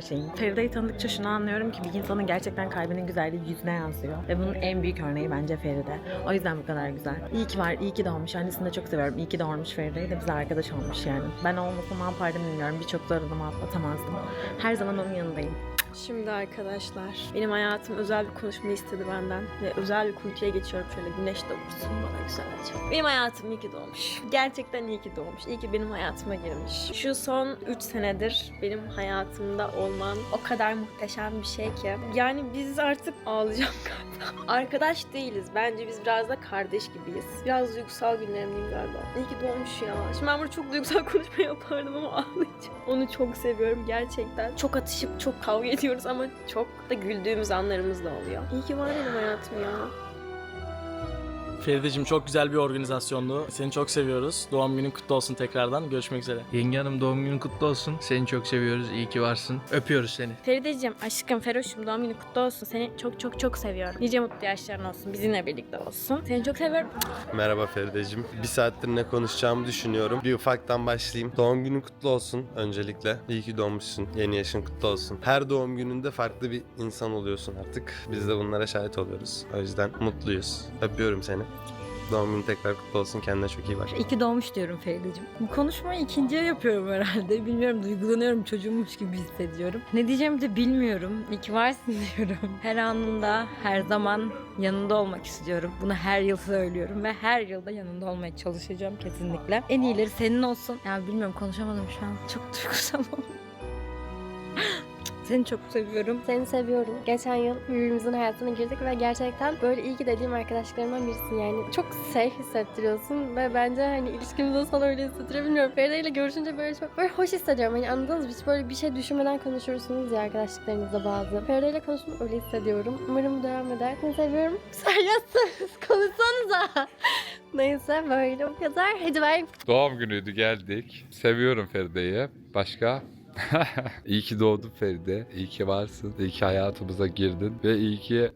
her şeyim. Feride'yi tanıdıkça şunu anlıyorum ki bir insanın gerçekten kalbinin güzelliği yüzüne yansıyor. Ve bunun en büyük örneği bence Feride. O yüzden bu kadar güzel. İyi ki var, iyi ki doğmuş. Annesini de çok seviyorum. İyi ki doğurmuş Feride'yi de bize arkadaş olmuş yani. Ben olmasa ne yapardım bilmiyorum. Birçok zorluğumu atlatamazdım. Her zaman onun yanındayım. Şimdi arkadaşlar benim hayatım özel bir konuşma istedi benden ve özel bir kuytuya geçiyorum şöyle güneş de vursun bana güzelce. Benim hayatım iyi ki doğmuş. Gerçekten iyi ki doğmuş. İyi ki benim hayatıma girmiş. Şu son 3 senedir benim hayatımda olman o kadar muhteşem bir şey ki. Yani biz artık ağlayacağım galiba. Arkadaş değiliz. Bence biz biraz da kardeş gibiyiz. Biraz duygusal günlerimdeyim galiba. İyi ki doğmuş ya. Şimdi ben burada çok duygusal konuşma yapardım ama ağlayacağım. Onu çok seviyorum gerçekten. Çok atışıp çok kavga ediyoruz ama çok da güldüğümüz anlarımız da oluyor. İyi ki var benim hayatım ya. Ferideciğim çok güzel bir organizasyondu. Seni çok seviyoruz. Doğum günün kutlu olsun tekrardan. Görüşmek üzere. Yenge hanım doğum günün kutlu olsun. Seni çok seviyoruz. İyi ki varsın. Öpüyoruz seni. Ferideciğim, aşkım, Feroş'um doğum günü kutlu olsun. Seni çok çok çok seviyorum. Nice mutlu yaşların olsun. Bizimle birlikte olsun. Seni çok seviyorum. Merhaba Feride'cim. Bir saattir ne konuşacağımı düşünüyorum. Bir ufaktan başlayayım. Doğum günün kutlu olsun öncelikle. İyi ki doğmuşsun. Yeni yaşın kutlu olsun. Her doğum gününde farklı bir insan oluyorsun artık. Biz de bunlara şahit oluyoruz. O yüzden mutluyuz. Öpüyorum seni. Doğum günün tekrar kutlu olsun. Kendine çok iyi bak. İyi ki doğmuş diyorum Feride'cim. Bu konuşmayı ikinciye yapıyorum herhalde. Bilmiyorum duygulanıyorum çocuğummuş gibi hissediyorum. Ne diyeceğimi de bilmiyorum. İyi ki varsın diyorum. Her anında her zaman yanında olmak istiyorum. Bunu her yıl söylüyorum ve her yılda yanında olmaya çalışacağım kesinlikle. En iyileri senin olsun. Yani bilmiyorum konuşamadım şu an. Çok duygusal oldum. Seni çok seviyorum. Seni seviyorum. Geçen yıl birbirimizin hayatına girdik ve gerçekten böyle iyi ki dediğim arkadaşlarımdan birisin yani. Çok safe hissettiriyorsun ve bence hani ilişkimizde sana öyle hissettiriyor bilmiyorum. Feride ile görüşünce böyle çok böyle hoş hissediyorum. Hani anladınız mı? Hiç böyle bir şey düşünmeden konuşursunuz ya arkadaşlıklarınızda bazı. Feride ile konuştum öyle hissediyorum. Umarım bu devam eder. Seni seviyorum. Sen yazsanız konuşsanıza. Neyse böyle bu kadar. Hadi bay. Doğum günüydü geldik. Seviyorum Feride'yi. Başka? iyi ki doğdun Feride. İyi ki varsın. İyi ki hayatımıza girdin. Ve iyi ki...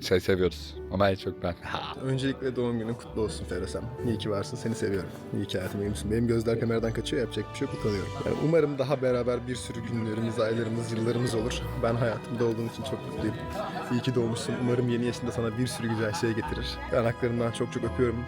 Şey seviyoruz. Ama en çok ben. Öncelikle doğum günün kutlu olsun Ferasem. İyi ki varsın, seni seviyorum. İyi ki hayatıma girmişsin. Benim gözler kameradan kaçıyor, yapacak bir şey yok, utanıyorum. Yani umarım daha beraber bir sürü günlerimiz, aylarımız, yıllarımız olur. Ben hayatımda olduğun için çok mutluyum. İyi ki doğmuşsun. Umarım yeni yaşında sana bir sürü güzel şey getirir. Yanaklarından çok çok öpüyorum.